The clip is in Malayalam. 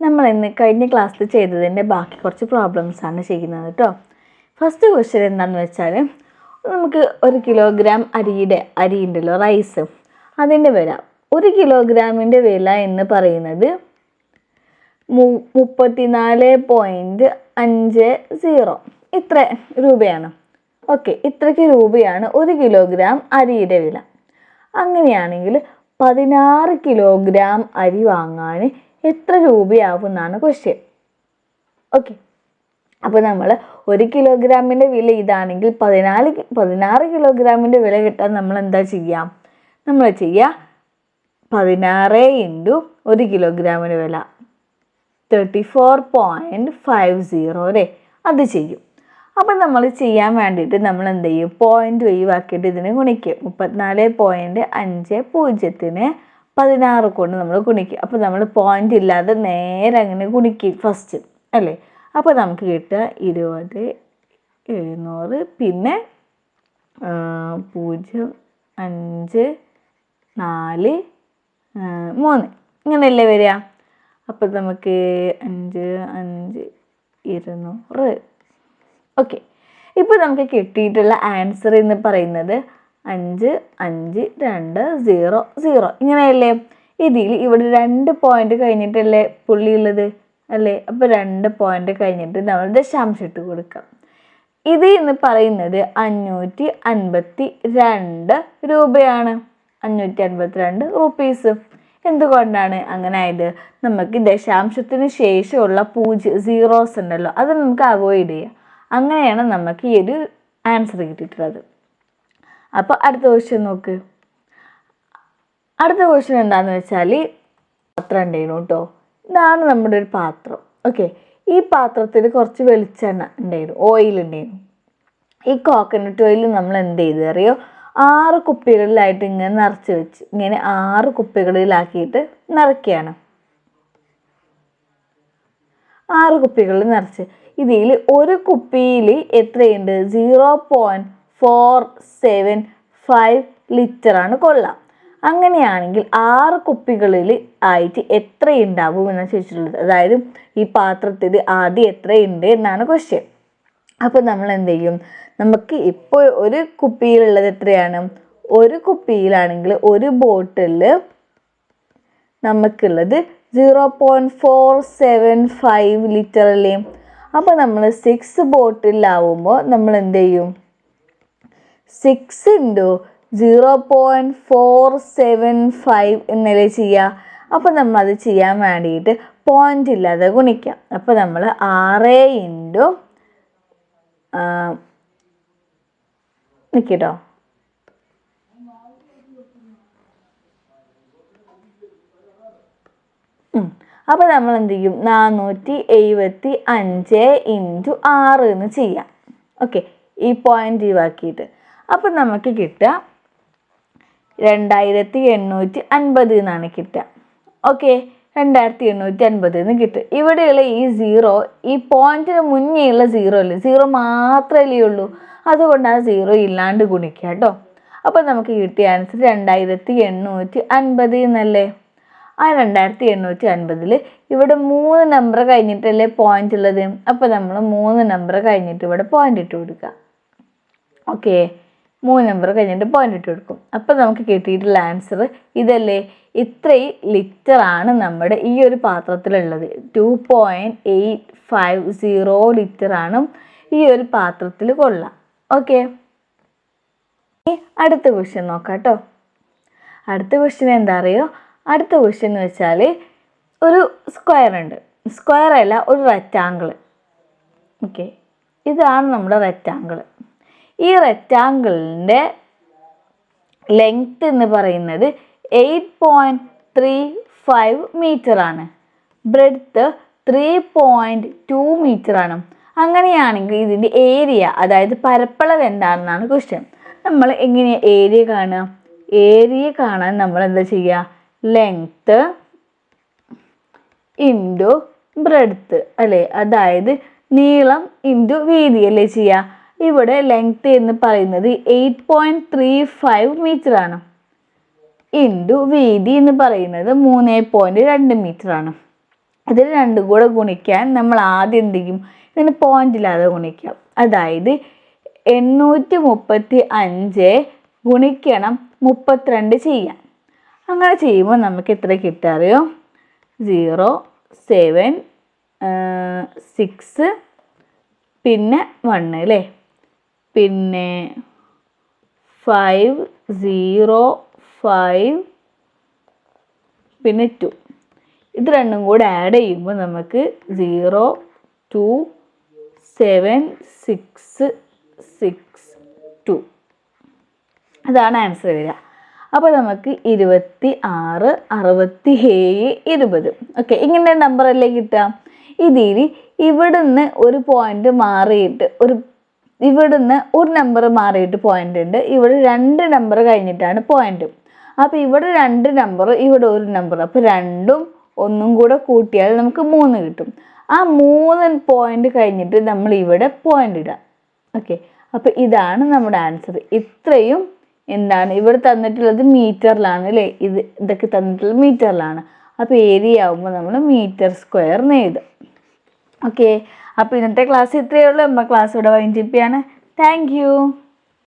നമ്മൾ ഇന്ന് കഴിഞ്ഞ ക്ലാസ്സിൽ ചെയ്തതിന്റെ ബാക്കി കുറച്ച് പ്രോബ്ലംസ് ആണ് ചെയ്യുന്നത് കേട്ടോ ഫസ്റ്റ് ക്വസ്റ്റ്യൻ എന്താണെന്ന് വെച്ചാൽ നമുക്ക് ഒരു കിലോഗ്രാം അരിയുടെ അരി ഉണ്ടല്ലോ റൈസ് അതിന്റെ വില ഒരു കിലോഗ്രാമിന്റെ വില എന്ന് പറയുന്നത് മു- മുപ്പത്തിനാല് പോയിന്റ് അഞ്ച് സീറോ ഇത്ര രൂപയാണ്. ഓക്കെ ഇത്രയ്ക്ക് രൂപയാണ് ഒരു കിലോഗ്രാം അരിയുടെ വില. അങ്ങനെയാണെങ്കിൽ പതിനാറ് കിലോഗ്രാം അരി വാങ്ങാൻ എത്ര രൂപയാവും എന്നാണ് ക്വസ്റ്റ്യൻ ഓക്കെ അപ്പോൾ നമ്മൾ ഒരു കിലോഗ്രാമിന്റെ വില ഇതാണെങ്കിൽ പതിനാല് പതിനാറ് കിലോഗ്രാമിന്റെ വില കിട്ടാൻ നമ്മൾ എന്താ ചെയ്യാം? നമ്മൾ ചെയ്യുക പതിനാറ് ഇന്റു ഒരു കിലോഗ്രാമിന് വില. Thirty four point five zero അല്ലേ? അത് ചെയ്യും. അപ്പം നമ്മൾ ചെയ്യാൻ വേണ്ടിയിട്ട് നമ്മൾ എന്ത് ചെയ്യും? പോയിന്റ് ഒഴിവാക്കിയിട്ട് ഇതിനെ ഗുണിക്കും. മുപ്പത്തിനാല് പോയിന്റ് അഞ്ച് പൂജ്യത്തിന് പതിനാറ് കൊണ്ട് നമ്മൾ ഗുണിക്കുക അപ്പോൾ നമ്മൾ പോയിന്റ് ഇല്ലാതെ നേരെ അങ്ങനെ ഗുണിക്കും ഫസ്റ്റ് അല്ലേ? അപ്പോൾ നമുക്ക് കിട്ടുക ഇരുപത് എഴുന്നൂറ് പിന്നെ പൂജ്യം അഞ്ച് നാല് മൂന്ന്. ഇങ്ങനെയല്ലേ വരിക? അപ്പോൾ നമുക്ക് അഞ്ച് അഞ്ച് ഇരുന്നൂറ്. ഓക്കെ ഇപ്പോൾ നമുക്ക് കിട്ടിയിട്ടുള്ള ആൻസർ എന്ന് പറയുന്നത് അഞ്ച് അഞ്ച് രണ്ട് സീറോ സീറോ. ഇങ്ങനെയല്ലേ? ഇതിൽ ഇവിടെ രണ്ട് പോയിന്റ് കഴിഞ്ഞിട്ടല്ലേ പുള്ളി ഉള്ളത് അല്ലേ? അപ്പോൾ രണ്ട് പോയിന്റ് കഴിഞ്ഞിട്ട് നമ്മൾ ദശാംശം ഇട്ട് കൊടുക്കാം. ഇത് എന്ന് പറയുന്നത് അഞ്ഞൂറ്റി അൻപത്തി രണ്ട് രൂപയാണ്. അഞ്ഞൂറ്റി അൻപത്തി രണ്ട് റുപ്പീസ് എന്തുകൊണ്ടാണ് അങ്ങനെ ആയത്? നമുക്ക് ദശാംശത്തിന് ശേഷമുള്ള പൂജ്യം സീറോസ് ഉണ്ടല്ലോ അത് നമുക്ക് അവോയ്ഡ് ചെയ്യാം. അങ്ങനെയാണ് നമുക്ക് ഈ ഒരു ആൻസർ കിട്ടിയിട്ടുള്ളത്. അപ്പോൾ അടുത്ത ക്വസ്റ്റ്യൻ നോക്ക്. അടുത്ത ക്വസ്റ്റ്യൻ എന്താണെന്ന് വെച്ചാൽ പാത്രം ഉണ്ടായിരുന്നു കേട്ടോ. ഇതാണ് നമ്മുടെ ഒരു പാത്രം. ഓക്കെ ഈ പാത്രത്തിൽ കുറച്ച് വെളിച്ചെണ്ണ ഉണ്ടായിരുന്നു. ഓയിൽ ഉണ്ടായിരുന്നു. ഈ കോക്കനട്ട് ഓയിൽ നമ്മൾ എന്ത് ചെയ്തു? അറിയോ? ആറ് കുപ്പികളിലായിട്ട് ഇങ്ങനെ നിറച്ച് വെച്ച് ഇങ്ങനെ ആറ് കുപ്പികളിലാക്കിയിട്ട് നിറയ്ക്കുകയാണ്. ആറ് കുപ്പികളിൽ നിറച്ച്. ഇതിൽ ഒരു കുപ്പിയിൽ എത്രയുണ്ട്? Zero point four seven five ലിറ്ററാണ് കൊള്ളാം. അങ്ങനെയാണെങ്കിൽ ആറ് കുപ്പികളിൽ ആയിട്ട് എത്രയുണ്ടാവും എന്നാണ് ചോദിച്ചിട്ടുള്ളത്. അതായത് ഈ പാത്രത്തിൽ ആദ്യം എത്രയുണ്ട് എന്നാണ് ക്വസ്റ്റ്യൻ അപ്പോൾ നമ്മൾ എന്ത് ചെയ്യും? നമുക്ക് ഇപ്പോൾ ഒരു കുപ്പിയിലുള്ളത് എത്രയാണ്? ഒരു കുപ്പിയിലാണെങ്കിൽ ഒരു ബോട്ടിൽ നമുക്കുള്ളത് zero point four seven five litre അല്ലേ? അപ്പോൾ നമ്മൾ സിക്സ് ബോട്ടിലാവുമ്പോൾ നമ്മൾ എന്ത് ചെയ്യും? Six into zero point four seven five എന്നല്ലേ ചെയ്യുക? അപ്പോൾ നമ്മൾ അത് ചെയ്യാൻ വേണ്ടിയിട്ട് പോയിന്റ് ഇല്ലാതെ ഗുണിക്കാം. അപ്പോൾ നമ്മൾ ആറ് ഇന്റു നിൽക്കട്ടോ? അപ്പോൾ നമ്മൾ എന്ത് ചെയ്യും? നാനൂറ്റി എഴുപത്തി അഞ്ച് ഇന്റു ആറ് എന്ന് ചെയ്യാം. ഓക്കെ ഈ പോയിന്റ് ഒഴിവാക്കിയിട്ട്. അപ്പം നമുക്ക് കിട്ടുക രണ്ടായിരത്തി എണ്ണൂറ്റി അൻപത് എന്നാണ് കിട്ടുക. ഓക്കെ രണ്ടായിരത്തി എണ്ണൂറ്റി അൻപത് എന്ന് കിട്ടും. ഇവിടെയുള്ള ഈ സീറോ ഈ പോയിന്റിന് മുന്നേ ഉള്ള സീറോ അല്ലേ? സീറോ മാത്രമല്ലേ ഉള്ളൂ. അതുകൊണ്ട് ആ സീറോ ഇല്ലാണ്ട് ഗുണിക്കുക കേട്ടോ. അപ്പോൾ നമുക്ക് കിട്ടിയ ആൻസർ രണ്ടായിരത്തി എണ്ണൂറ്റി അൻപത് എന്നല്ലേ? ആ രണ്ടായിരത്തി എണ്ണൂറ്റി അൻപതിൽ ഇവിടെ മൂന്ന് നമ്പർ കഴിഞ്ഞിട്ടല്ലേ പോയിന്റ് ഉള്ളത്. അപ്പോൾ നമ്മൾ മൂന്ന് നമ്പർ കഴിഞ്ഞിട്ട് ഇവിടെ പോയിന്റ് ഇട്ട് കൊടുക്കുക. ഓക്കെ മൂന്ന് നമ്പർ കഴിഞ്ഞിട്ട് പോയിന്റ് ഇട്ട് കൊടുക്കും. അപ്പോൾ നമുക്ക് കിട്ടിയിട്ടുള്ള ആൻസർ ഇതല്ലേ? ഇത്രയും ലിറ്റർ ആണ് നമ്മുടെ ഈ ഒരു പാത്രത്തിലുള്ളത്. Two point eight five zero litre ആണ് ഈ ഒരു പാത്രത്തിൽ കൊള്ളാം. ഓക്കെ അടുത്ത ക്വസ്റ്റ്യൻ നോക്കാം കേട്ടോ അടുത്ത ക്വസ്റ്റ്യൻ എന്താ അറിയോ? അടുത്ത ക്വസ്റ്റ്യൻ എന്ന് വെച്ചാൽ ഒരു സ്ക്വയർ ഉണ്ട്. സ്ക്വയർ അല്ല ഒരു റെക്റ്റാങ്കിൾ ഓക്കെ ഇതാണ് നമ്മുടെ റെക്റ്റാങ്കിൾ ഈ റെക്റ്റാങ്കിളിന്റെ ലെങ്ത് എന്ന് പറയുന്നത് eight point three five metre ആണ്. Breadth three point two metre ആണ്. അങ്ങനെയാണെങ്കിൽ ഇതിന്റെ ഏരിയ അതായത് പരപ്പളവ് എന്താണെന്നാണ് ക്വസ്റ്റ്യൻ നമ്മൾ എങ്ങനെയാണ് ഏരിയ കാണുക? ഏരിയ കാണാൻ നമ്മൾ എന്താ ചെയ്യുക? ലെങ്ത്ത് ഇന്റു ബ്രെഡ്ത്ത് അല്ലേ? അതായത് നീളം ഇന്റു വീതി അല്ലേ ചെയ്യുക? ഇവിടെ ലെങ്ത് എന്ന് പറയുന്നത് eight point three five metre ആണ്. ഇന്റു വീതി എന്ന് പറയുന്നത് മൂന്ന് പോയിന്റ് രണ്ട് മീറ്റർ ആണ്. ഇതിൽ രണ്ടും കൂടെ ഗുണിക്കാൻ നമ്മൾ ആദ്യം എന്ത് ചെയ്യും? ഇതിന് പോയിന്റില്ലാതെ ഗുണിക്കാം. അതായത് എണ്ണൂറ്റി മുപ്പത്തി അഞ്ച് ഗുണിക്കണം മുപ്പത്തിരണ്ട് ചെയ്യാം അങ്ങനെ ചെയ്യുമ്പോൾ നമുക്ക് എത്ര കിട്ടാറിയോ സീറോ സെവൻ സിക്സ് പിന്നെ വണ്ണ് അല്ലേ? പിന്നെ ഫൈവ് സീറോ ഫൈവ് പിന്നെ ടു ഇത് രണ്ടും കൂടെ ആഡ് ചെയ്യുമ്പോൾ നമുക്ക് zero two seven six six two അതാണ് ആൻസർ വരിക. അപ്പോൾ നമുക്ക് ഇരുപത്തി ആറ് അറുപത്തി ഏഴ് ഇരുപത്. ഓക്കെ ഇങ്ങനെ നമ്പറല്ലേ കിട്ടുക? ഇതിൽ ഇവിടുന്ന് ഒരു പോയിന്റ് മാറിയിട്ട് ഒരു ഇവിടുന്ന് ഒരു നമ്പർ മാറിയിട്ട് പോയിന്റ് ഉണ്ട്. ഇവിടെ രണ്ട് നമ്പർ കഴിഞ്ഞിട്ടാണ് പോയിന്റ് അപ്പോൾ ഇവിടെ രണ്ട് നമ്പർ ഇവിടെ ഒരു നമ്പർ അപ്പോൾ രണ്ടും ഒന്നും കൂടെ കൂട്ടിയാൽ നമുക്ക് മൂന്ന് കിട്ടും. ആ മൂന്ന് പോയിന്റ് കഴിഞ്ഞിട്ട് നമ്മൾ ഇവിടെ പോയിന്റ് ഇടാം. ഓക്കെ അപ്പോൾ ഇതാണ് നമ്മുടെ ആൻസർ ഇത്രയും എന്താണ്? ഇവിടെ തന്നിട്ടുള്ളത് മീറ്ററിലാണ് അല്ലേ? ഇത് ഇതൊക്കെ തന്നിട്ടുള്ളത് മീറ്ററിലാണ് അപ്പോൾ ഏരിയ ആകുമ്പോൾ നമ്മൾ മീറ്റർ സ്ക്വയർ എഴുതും. ഓക്കെ അപ്പോൾ ഇന്നത്തെ ക്ലാസ് ഇത്രയേ ഉള്ളൂ. നമ്മുടെ ക്ലാസ് ഇവിടെ വൈൻഡിപ്പിയാണ് താങ്ക് യു